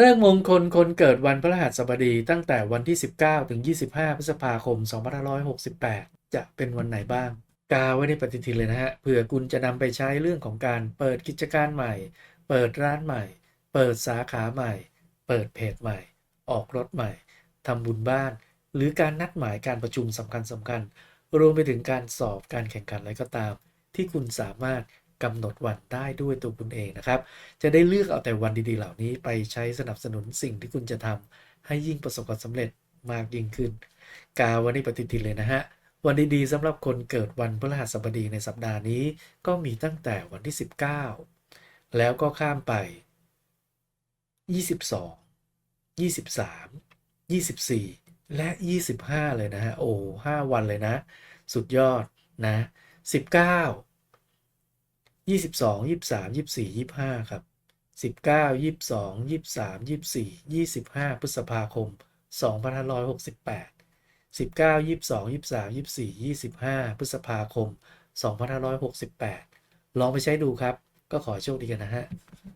เรื่องมงคลคนเกิดวันพฤหัสบดีตั้งแต่วันที่ 19 ถึง 25 พฤษภาคม 2568 จะเป็นวันไหนบ้าง กาไว้ในปฏิทินเลยนะฮะเผื่อคุณจะนำไปใช้เรื่องของการเปิดกิจการใหม่ เปิดร้านใหม่ เปิดสาขาใหม่ เปิดเพจใหม่ ออกรถใหม่ทำบุญบ้าน หรือการนัดหมายการประชุมสำคัญสำคัญๆรวมไปถึงการสอบการแข่งขันอะไรก็ตาม ที่คุณสามารถ กำหนดวันได้ด้วยตัวคุณเองนะครับ จะได้เลือกเอาแต่วันดีๆ เหล่านี้ไปใช้สนับสนุนสิ่งที่คุณจะทำให้ยิ่งประสบความสำเร็จมากยิ่งขึ้น กาวันนี้ปฏิทินเลยนะฮะวันดีๆสำหรับคนเกิดวันพฤหัสบดีในสัปดาห์นี้ ก็มีตั้งแต่วันที่ 19 แล้วก็ข้ามไป 22 23 24 และ 25 เลยนะฮะโอ้ห้าวันเลยนะ สุดยอดนะ 19 22 23 24 25ครับ19 22 23 24 25พฤษภาคม2568 19 22 23 24 25พฤษภาคม2568ลองไปใช้ดูครับ ก็ขอโชคดีกันนะฮะ